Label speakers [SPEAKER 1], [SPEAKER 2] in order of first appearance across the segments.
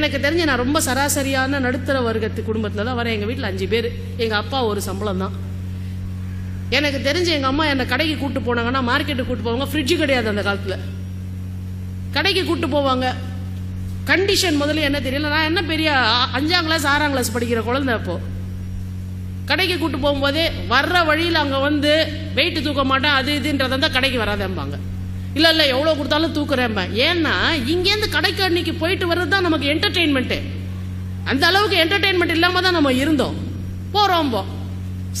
[SPEAKER 1] எனக்கு தெரிஞ்சு நான் ரொம்ப சராசரியான நடுத்தர வர்க்கத்து குடும்பத்தில் தான் வரேன். எங்கள் வீட்டில் அஞ்சு பேர். எங்கள் அப்பா ஒரு சம்பளம் தான். எனக்கு தெரிஞ்சு எங்கள் அம்மா என்னை கடைக்கு கூட்டு போனாங்கன்னா மார்க்கெட்டுக்கு கூட்டு போவாங்க. ஃப்ரிட்ஜு கிடையாது அந்த காலத்தில். கடைக்கு கூட்டு போவாங்க. கண்டிஷன் முதல்ல என்ன தெரியல. நான் என்ன பெரிய அ- அஞ்சாம் கிளாஸ் ஆறாம் கிளாஸ் படிக்கிற குழந்தை அப்போ. கடைக்கு கூட்டு போகும்போதே வர்ற வழியில் அங்கே வந்து வெயிட் தூக்க மாட்டேன் அது இதுன்றதை தான் கடைக்கு வராதம்பாங்க. இல்லை இல்லை எவ்வளோ கொடுத்தாலும் தூக்குறேன் ஏன்னா இங்கேருந்து கடைக்கு அன்னைக்கு போயிட்டு வர்றது தான் நமக்கு என்டர்டெயின்மெண்ட்டு அந்த அளவுக்கு என்டர்டெயின்மெண்ட் இல்லாமல் தான் நம்ம இருந்தோம். போகிறோம் போ.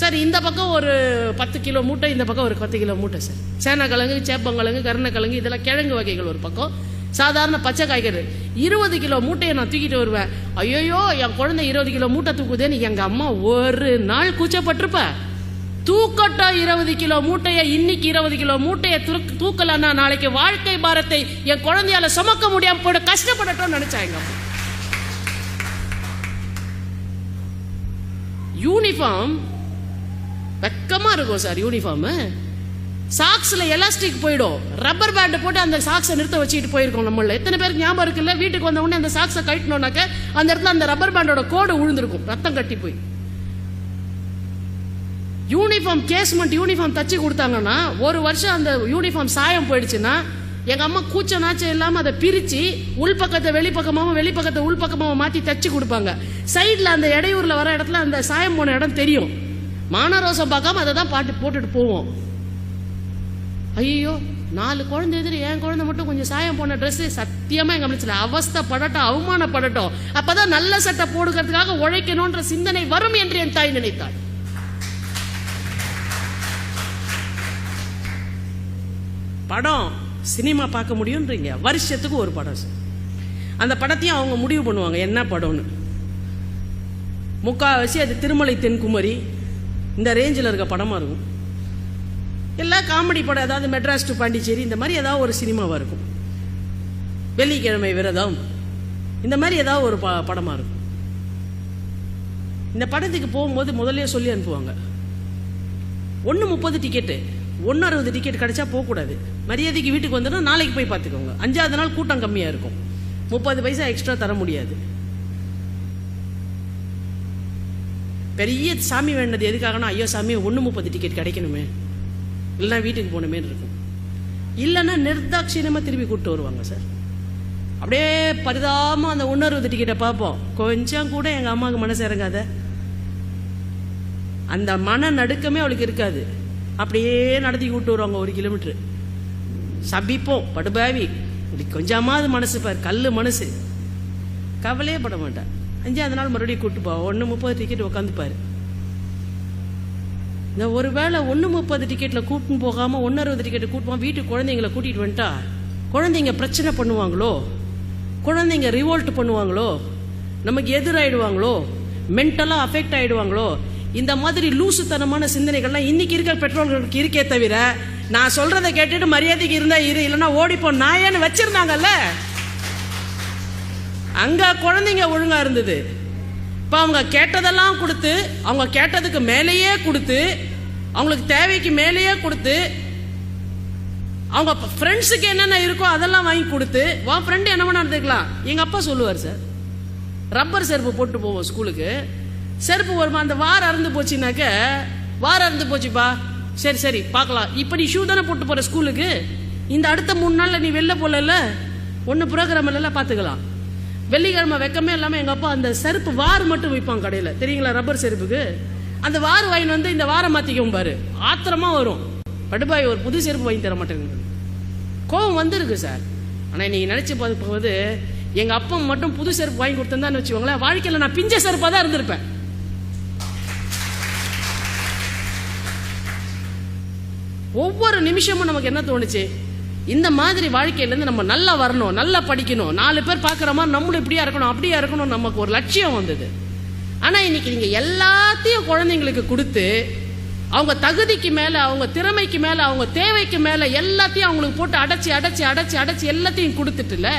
[SPEAKER 1] சரி இந்த பக்கம் ஒரு பத்து கிலோ மூட்டை இந்த பக்கம் ஒரு பத்து கிலோ மூட்டை சார். சேனக்கிழங்கு சேப்பங்கிழங்கு கருணக்கிழங்கு இதெல்லாம் கிழங்கு வகைகள் ஒரு பக்கம். சாதாரண பச்சை காய்கறி. இருபது கிலோ மூட்டையை நான் தூக்கிட்டு வருவேன். ஐயோ என் குழந்தை இருபது கிலோ மூட்டை தூக்குதேன்னு எங்கள் அம்மா ஒரு நாள் கூச்சப்பட்டிருப்ப. தூக்கட்டும் இருபது கிலோ மூட்டையை இன்னைக்கு இருபது கிலோ மூட்டையை துருக்கு- தூக்கலன்னா நாளைக்கு வாழ்க்கை பாரத்தை என் குழந்தையால சுமக்க முடியாம போட கஷ்டப்படட்டும் நினைச்சாங்க. யூனிஃபார்ம் வெக்கமா இருக்கும் சார் யூனிஃபார்ம் சாக்ஸ்ல எலாஸ்டிக் போயிடும். ரப்பர் பேண்ட் போட்டு அந்த சாக்ஸை நிறுத்த வச்சுட்டு போயிருக்கோம் நம்மள. எத்தனை பேருக்கு ஞாபகம் இருக்குல்ல? வீட்டுக்கு வந்த உடனே அந்த சாக்ஸை கழட்டினோம்னாக்க அந்த இடத்துல அந்த ரப்பர் பேண்டோட கோடு உழுந்திருக்கும். ரத்தம் கட்டி போய். யூனிஃபார்ம் கேஸ்மெண்ட் யூனிஃபார்ம் தச்சு கொடுத்தாங்கன்னா ஒரு வருஷம் அந்த யூனிஃபார்ம் சாயம் போயிடுச்சுன்னா எங்கள் அம்மா கூச்ச நாச்சம் இல்லாமல் அதை பிரித்து உள்பக்கத்தை வெளிப்பக்கமாகவும் வெளிப்பக்கத்தை உள்பக்கமாகவும் மாற்றி தச்சு கொடுப்பாங்க. சைடில் அந்த இடையூரில் வர இடத்துல அந்த சாயம் போன இடம் தெரியும். மானரோசம் பார்க்காம அதை தான் பாட்டு போட்டுட்டு போவோம். ஐயோ நாலு குழந்தை எதிரி என் குழந்தை மட்டும் கொஞ்சம் சாயம் போன ட்ரெஸ் சத்தியமா எங்க அமைச்சல அவஸ்தப்படட்டும் அவமானப்படட்டும். அப்பதான் நல்ல சட்டை போடுக்கிறதுக்காக உழைக்கணும்ன்ற சிந்தனை வரும் என்று என் தாய் நினைத்தாள். படம் சினிமா பார்க்க முடியுன்றீங்க வருஷத்துக்கு ஒரு படம் சார். அந்த படத்தையும் அவங்க முடிவு பண்ணுவாங்க என்ன படம்னு. முக்காவாசி அது திருமலை தென்குமரி. இந்த ரேஞ்சில் இருக்க படமாக இருக்கும். எல்லா காமெடி படம் ஏதாவது மெட்ராஸ் டு பாண்டிச்சேரி இந்த மாதிரி ஏதாவது ஒரு சினிமாவாக இருக்கும். வெள்ளிக்கிழமை விரதம். இந்த மாதிரி ஏதாவது ஒரு ப படமாக இருக்கும். இந்த படத்துக்கு போகும்போது முதல்ல சொல்லி அனுப்புவாங்க. ஒன்று முப்பது டிக்கெட்டு ஒன்று அறுபது டிக்கெட் கிடைச்சா போகக்கூடாது. மரியாதைக்கு வீட்டுக்கு வந்துடும் நாளைக்கு போய் பார்த்துக்கோங்க. அஞ்சாவது நாள் கூட்டம் கம்மியாக இருக்கும். முப்பது பைசா எக்ஸ்ட்ரா தர முடியாது. பெரிய சாமி வேண்டது எதுக்காகனா ஐயோ சாமி ஒன்று முப்பது டிக்கெட் கிடைக்கணுமே. இல்லைன்னா வீட்டுக்கு போகணுமே இருக்கும். இல்லைன்னா நிர்தாட்சியமாக திருப்பி கூப்பிட்டு வருவாங்க சார். அப்படியே பரிதாம அந்த ஒன்று அறுபது டிக்கெட்டை பார்ப்போம். கொஞ்சம் கூட எங்கள் அம்மாவுக்கு மனசு இறங்காத. அந்த மன நடுக்கமே அவளுக்கு இருக்காது. அப்படியே நடத்தி கூப்பிட்டு வருவாங்க ஒரு கிலோமீட்டர் சபிப்போம் படுபாவி. இப்படி கொஞ்சமாவது மனசு பார் கல் மனசு. கவலையே பட மாட்டேன் அஞ்சாவது நாள் மறுபடியும் கூட்டு போ ஒன்று முப்பது டிக்கெட் உட்காந்துப்பாரு இந்த ஒரு வேளை ஒன்று முப்பது டிக்கெட்டில் கூட்டின்னு போகாமல் ஒன்று அறுபது டிக்கெட் கூட்டுவோம் வீட்டுக்கு குழந்தைங்கள கூட்டிகிட்டு வந்துட்டா குழந்தைங்க பிரச்சனை பண்ணுவாங்களோ? குழந்தைங்க ரிவோல்ட் பண்ணுவாங்களோ? நமக்கு எதிராயிடுவாங்களோ? மென்டலாக அஃபெக்ட் ஆயிடுவாங்களோ? இந்த மாதிரி லூசுத்தனமான சிந்தனைகள்லாம் இன்னைக்கு இருக்கிற பெற்றோர்களுக்கு இருக்கே தவிர நான் சொல்றதை கேட்டுட்டு மரியாதைக்கு இருந்தா இரு இல்லைன்னா ஓடிப்போ நாயன்னு வச்சிருந்தாங்கல்ல? அங்க குழந்தைங்க ஒழுங்கா இருந்தது. இப்போ அவங்க கேட்டதெல்லாம் கொடுத்து அவங்க கேட்டதுக்கு மேலேயே கொடுத்து அவங்களுக்கு தேவைக்கு மேலேயே கொடுத்து அவங்க ஃப்ரெண்ட்ஸுக்கு என்னென்ன இருக்கோ அதெல்லாம் வாங்கி கொடுத்து வா ஃப்ரெண்டு என்ன பண்ண இருந்துக்கலாம் எங்கள் அப்பா சொல்லுவார் சார். ரப்பர் செருப்பு போட்டு போவோம் ஸ்கூலுக்கு செருப்பு வருமா அந்த வாரம் அறந்து போச்சுனாக்க வாரம் அறந்து போச்சுப்பா. சரி சரி பார்க்கலாம். இப்போ நீ ஷூ தானே போட்டு போகிற ஸ்கூலுக்கு இந்த அடுத்த மூணு நாளில் நீ வெளில போகல ஒன்று ப்ரோக்ராம் எல்லாம் பார்த்துக்கலாம். வெள்ளிக்கிழமை வெக்கமே இல்லாமல் எங்கள் அப்பா அந்த செருப்பு வார் மட்டும் விற்பான் கடையில். தெரியுங்களா ரப்பர் செருப்புக்கு? அந்த வார் வாங்கின்னு வந்து இந்த வாரம் மாற்றிக்கவும் பாரு. ஆத்திரமாக வரும். படுபாய் ஒரு புது செருப்பு வாங்கி தர மாட்டேங்குது. கோவம் வந்திருக்கு சார். ஆனால் இன்றைக்கி நினச்சி பார்க்கும்போது எங்கள் அப்பா மட்டும் புது செருப்பு வாங்கி கொடுத்தேன்னு வச்சுக்கோங்களேன் வாழ்க்கையில் நான் பிஞ்ச செருப்பாக தான் இருந்திருப்பேன். ஒவ்வொரு நிமிஷமும் நமக்கு என்ன தோணுச்சு? இந்த மாதிரி வாழ்க்கையிலேருந்து நம்ம நல்லா வரணும் நல்லா படிக்கணும் நாலு பேர் பார்க்குற மாதிரி நம்மளும் இப்படியா இருக்கணும் அப்படியா இருக்கணும் நமக்கு ஒரு லட்சியம் வந்தது. ஆனால் இன்னைக்கு நீங்கள் எல்லாத்தையும் குழந்தைங்களுக்கு கொடுத்து அவங்க தகுதிக்கு மேலே அவங்க திறமைக்கு மேலே அவங்க தேவைக்கு மேலே எல்லாத்தையும் அவங்களுக்கு போட்டு அடைச்சி அடைச்சி அடைச்சி அடைச்சி எல்லாத்தையும் கொடுத்துட்டுல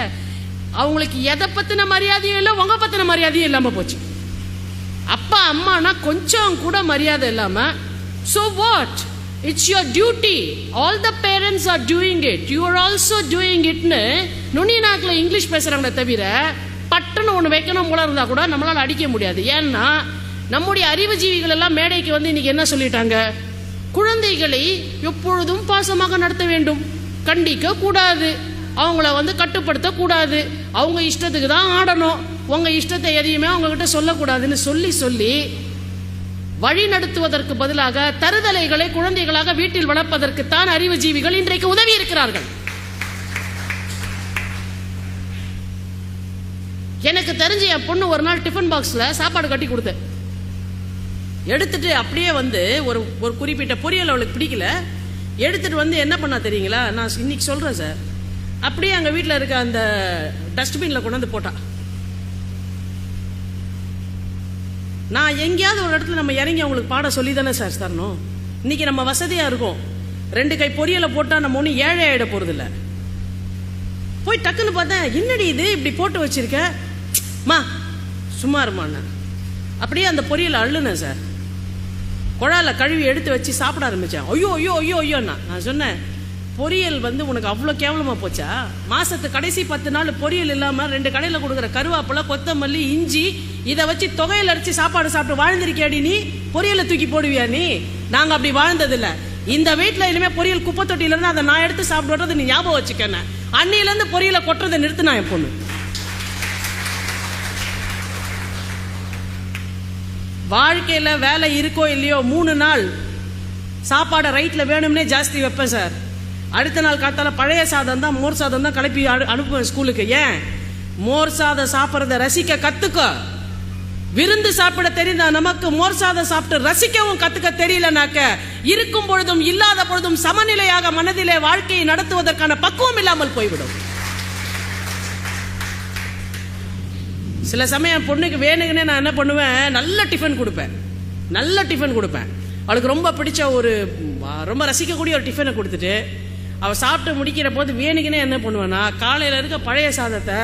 [SPEAKER 1] அவங்களுக்கு எதை பற்றின மரியாதையும் இல்லை உங்க பற்றின மரியாதையும் இல்லாமல் போச்சு. அப்பா அம்மானா கொஞ்சம் கூட மரியாதை இல்லாமல் so what it's your duty all the parents are doing it you are also doing இட்னு நுனி நாக்கில் இங்கிலீஷ் பேசுகிறாங்களே தவிர பட்டுன்னு ஒன்று வைக்கணும் போல இருந்தால் கூட நம்மளால் அடிக்க முடியாது. ஏன்னா நம்முடைய அறிவுஜீவிகள் எல்லாம் மேடைக்கு வந்து இன்னைக்கு என்ன சொல்லிட்டாங்க? குழந்தைகளை எப்பொழுதும் பாசமாக நடத்த வேண்டும். கண்டிக்க கூடாது. அவங்கள வந்து கட்டுப்படுத்த கூடாது. அவங்க இஷ்டத்துக்கு தான் ஆடணும். உங்க இஷ்டத்தை எதையுமே அவங்க கிட்ட சொல்லக்கூடாதுன்னு சொல்லி சொல்லி வழி நடத்துவதற்கு பதிலாக தருதலைகளை குழந்தைகளாக வீட்டில் வளர்ப்பதற்கு தான் அறிவுஜீவிகள் இன்றைக்கு உதவி இருக்கிறார்கள். எனக்கு தெரிஞ்ச என் பொண்ணு ஒரு நாள் டிஃபன் பாக்ஸ்ல சாப்பாடு கட்டி கொடுத்தேன் எடுத்துட்டு அப்படியே வந்து ஒரு ஒரு குறிப்பிட்ட பொரியல் அவளுக்கு பிடிக்கல. எடுத்துட்டு வந்து என்ன பண்ணா தெரியுங்களா? நான் இன்னைக்கு சொல்றேன் சார். அப்படியே அங்க வீட்டில் இருக்க அந்த டஸ்ட்பின்ல கொண்டு வந்து போட்டா நான் எங்கேயாவது ஒரு இடத்துல நம்ம இறங்கி அவங்களுக்கு பாட சொல்லி தானே சார் தரணும்? இன்னைக்கு நம்ம வசதியா இருக்கும். ரெண்டு கை பொரியலை போட்டா நம்ம ஒன்றும் ஏழை ஆயிட போறது இல்ல போய் டக்குன்னு பார்த்தேன் என்னடி இது? இப்படி போட்டு வச்சிருக்க? மா சும்மா இருமாண்ண அப்படியே அந்த பொரியலை அள்ளுனேன் சார். குழால கழுவி எடுத்து வச்சு சாப்பிட ஆரம்பிச்சேன். ஐயோ ஐயோ ஐயோ ஐயோண்ணா. நான் சொன்னேன் பொரியல் வந்து உனக்கு அவ்வளோ கேவலமாக போச்சா? மாதத்து கடைசி பத்து நாள் பொரியல் இல்லாமல் ரெண்டு கடையில் கொடுக்குற கருவேப்பிலை கொத்தமல்லி இஞ்சி இதை வச்சு தொகையில் அரைச்சி சாப்பாடு சாப்பிட்டு வாழ்ந்திருக்கியாடி நீ? பொரியலை தூக்கி போடுவியா நீ? நாங்கள் அப்படி வாழ்ந்ததில்ல. இந்த வீட்டில் இனிமேல் பொரியல் குப்பை தொட்டியிலேருந்து அதை நான் எடுத்து சாப்பிடுறது நீ ஞாபகம் வச்சுக்கன அன்னில பொரியலை கொட்டுறதை நிறுத்தினா என் பொண்ணு. வாழ்க்கையில் வேலை இருக்கோ இல்லையோ மூணு நாள் சாப்பாடை ரைட்டில் வேணும்னே ஜாஸ்தி வைப்பேன் சார். அடுத்த நாள் காத்தால பழைய சாதம் தான் மோர் சாதம் தான் கிளப்பி அனு- அனுப்புவேன் ஸ்கூலுக்கு. ஏன்? மோர் சாதம் சாப்பிட்றத ரசிக்க கத்துக்கோ. விருந்து சாப்பிட தெரிந்த நமக்கு மோர் சாதம் சாப்பிட்டு ரசிக்கவும் கத்துக்க தெரியலனாக்க இருக்கும் பொழுதும் இல்லாத பொழுதும் சமநிலையாக மனதிலே வாழ்க்கையை நடத்துவதற்கான பக்குவம் இல்லாமல் போய்விடும். சில சமயம் பொண்ணுக்கு வேணுங்கன்னே நான் என்ன பண்ணுவேன் நல்ல டிஃபன் கொடுப்பேன். நல்ல டிஃபன் கொடுப்பேன். அவளுக்கு ரொம்ப பிடிச்ச ஒரு ரொம்ப ரசிக்கக்கூடிய ஒரு டிஃபனை கொடுத்துட்டு அவள் சாப்பிட்டு முடிக்கிற போது வேணுக்குனே என்ன பண்ணுவேன்னா காலையில் இருக்க பழைய சாதத்தை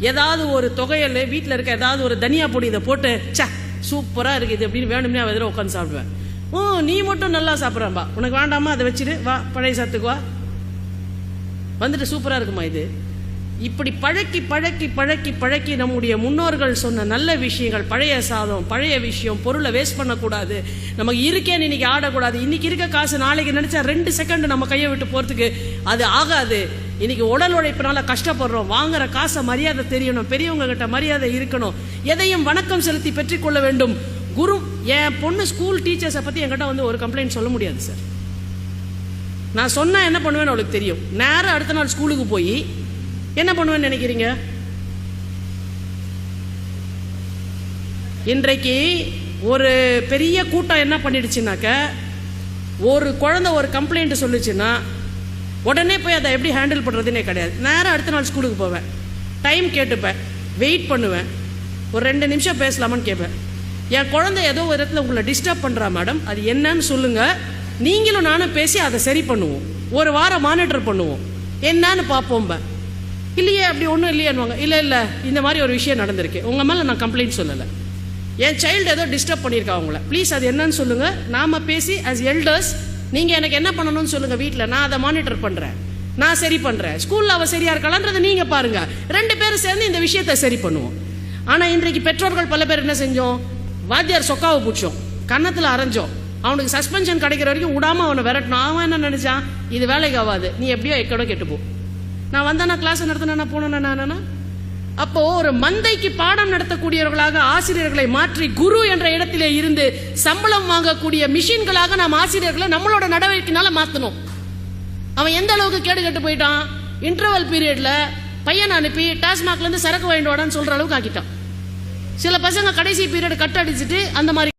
[SPEAKER 1] ஏதாவது ஒரு தொகையல் வீட்டில் இருக்க ஏதாவது ஒரு தனியா பொடி இதை போட்டு ச்சே சூப்பராக இருக்குது அப்படின்னு வேணும்னே அவள் எதிர உட்காந்து சாப்பிடுவேன். ஓ நீ மட்டும் நல்லா சாப்பிட்றான்பா. உனக்கு வேண்டாமா? அதை வச்சுட்டு வா பழைய சாத்துக்கு வா. வந்துட்டு சூப்பராக இருக்குமா இது? இப்படி பழக்கி பழக்கி பழக்கி பழக்கி நம்முடைய முன்னோர்கள் சொன்ன நல்ல விஷயங்கள் பழைய சாதம் பழைய விஷயம் பொருளை வேஸ்ட் பண்ணக்கூடாது. நமக்கு இருக்கேன்னு இன்னைக்கு ஆடக்கூடாது. இன்னைக்கு இருக்க காசு நாளைக்கு நினச்சா ரெண்டு செகண்ட் நம்ம கையை விட்டு போகிறதுக்கு அது ஆகாது. இன்னைக்கு உடல் உழைப்பினால கஷ்டப்படுறோம். வாங்குற காசை மரியாதை தெரியணும். பெரியவங்க கிட்ட மரியாதை இருக்கணும். எதையும் வணக்கம் செலுத்தி பெற்றுக்கொள்ள வேண்டும். குரு என் பொண்ணு ஸ்கூல் டீச்சர்ஸை பற்றி என்கிட்ட வந்து ஒரு கம்ப்ளைண்ட் சொல்ல முடியாது சார் நான் சொன்னால் என்ன பண்ணுவேன்னு அவளுக்கு தெரியும். நேரம் அடுத்த நாள் ஸ்கூலுக்கு போய் என்ன பண்ணுவேன்னு நினைக்கிறீங்க? இன்றைக்கு ஒரு பெரிய கூட்டம் என்ன பண்ணிடுச்சுனாக்க ஒரு குழந்தை ஒரு கம்ப்ளைண்ட் சொல்லுச்சுன்னா உடனே போய் அதை எப்படி ஹேண்டில் பண்ணுறதுனே கிடையாது. நேரம் அடுத்த நாள் ஸ்கூலுக்கு போவேன். டைம் கேட்டுப்பேன். வெயிட் பண்ணுவேன். ஒரு ரெண்டு நிமிஷம் பேசலாமான்னு கேட்பேன். என் குழந்தை ஏதோ ஒரு இடத்துல உங்களை டிஸ்டர்ப் பண்ணுறா மேடம் அது என்னன்னு சொல்லுங்க. நீங்களும் நானும் பேசி அதை சரி பண்ணுவோம். ஒரு வாரம் மானிட்டர் பண்ணுவோம். என்னன்னு பார்ப்போம்பேன் இல்லையே அப்படி ஒன்றும் இல்லையானுவாங்க இல்லை இல்லை இந்த மாதிரி ஒரு விஷயம் நடந்திருக்கு. உங்கள் மேலே நான் கம்ப்ளைண்ட் சொல்லலை. என் சைல்டு ஏதோ டிஸ்டர்ப் பண்ணியிருக்கா அவங்கள ப்ளீஸ் அது என்னன்னு சொல்லுங்கள் நாம் பேசி அஸ் எல்டர்ஸ் நீங்கள் எனக்கு என்ன பண்ணணும்னு சொல்லுங்கள் வீட்டில் நான் அதை மானிட்டர் பண்ணுறேன் நான் சரி பண்ணுறேன் ஸ்கூலில் அவள் சரியாக இருக்கலான்றதை நீங்கள் பாருங்கள் ரெண்டு பேரும் சேர்ந்து இந்த விஷயத்தை சரி பண்ணுவோம். ஆனால் இன்றைக்கு பெற்றோர்கள் பல பேர் என்ன செஞ்சோம்? வாத்தியார் சொக்காவை பிடிச்சோம். கன்னத்தில் அரைஞ்சோம். அவனுக்கு சஸ்பென்ஷன் கிடைக்கிற வரைக்கும் விடாமல் அவனை விரட்டணும். அவன் என்ன நினைச்சான்? இது வேலைக்கு ஆகாது. நீ எப்படியோ எக்கடோ கெட்டுப்போம் நான் வந்தேன்னா கிளாஸ் நடத்தினா போனேன்னா நான் அப்போ ஒரு மந்தைக்கு பாடம் நடத்தக்கூடியவர்களாக ஆசிரியர்களை மாற்றி குரு என்ற இடத்திலே இருந்து சம்பளம் வாங்கக்கூடிய மிஷின்களாக நாம் ஆசிரியர்களை நம்மளோட நடவடிக்கைனால மாத்தணும். அவன் எந்த அளவுக்கு கேடு கட்டு போயிட்டான்? இன்டர்வல் பீரியட்ல பையனை அனுப்பி டாஸ்மாக்ல இருந்து சரக்கு வாங்கிட்டு வாடான்னு சொல்ற அளவுக்கு ஆக்கிட்டான். சில பசங்க கடைசி பீரியட் கட் அடிச்சுட்டு அந்த மாதிரி